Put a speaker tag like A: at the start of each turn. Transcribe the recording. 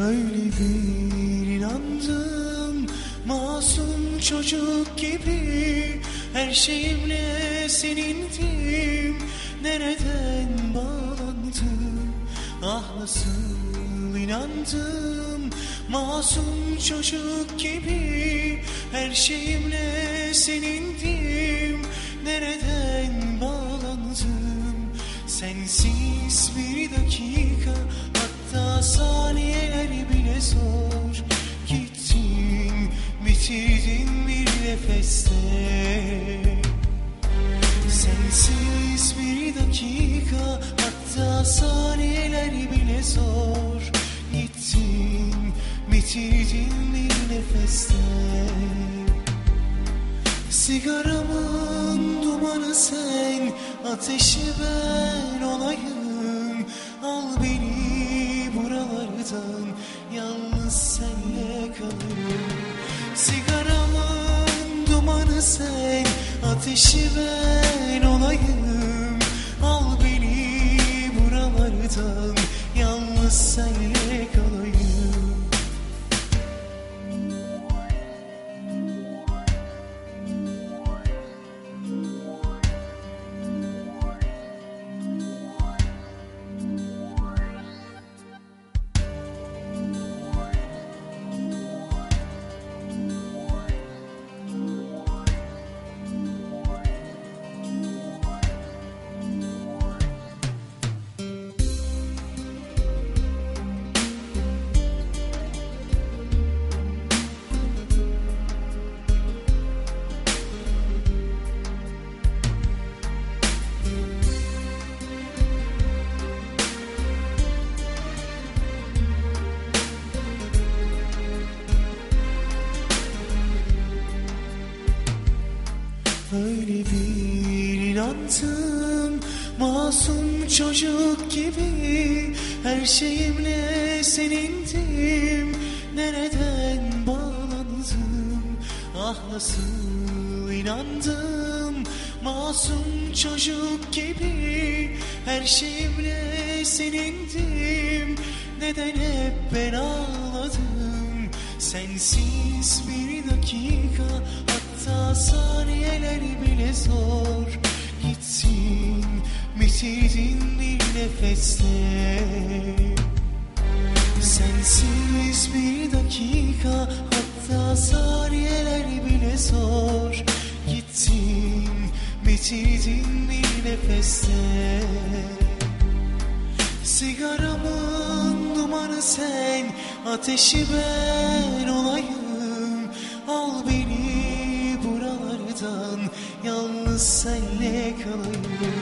A: Öyle bir inandım Masum çocuk gibi. Her şeyimle senindim Nereden bağlandım Ah nasıl inandım Masum çocuk gibi. Her şeyimle senindim Nereden bağlandım Sensiz bir dakika Hatta saniyeler bile zor Gittin bitirdin bir nefeste? Sensiz bir dakika Hatta saniyeler bile zor Gittin bitirdin bir nefeste? Sigaramın dumanı sen Ateşi ben olayım. Al beni buralardan Yalnız senle kalayım. Sigaramın dumanı sen Ateşi ben olayım Öyle bir inandım. Masum çocuk gibi Her şeyimle senindim. Nereden bağlandım Ah nasıl inandım? Masum çocuk gibi Her şeyimle senindim. Neden hep ben ağladım Sensiz bir dakika Hatta saniyeler bile zor. Gittin bitirdin bir nefeste. Sensiz bir dakika Hatta saniyeler bile zor. Gittin bitirdin bir nefeste. Sigaramın dumanı sen Ateşi ben olayım Al beni buralardan. Yalnız senle kalayım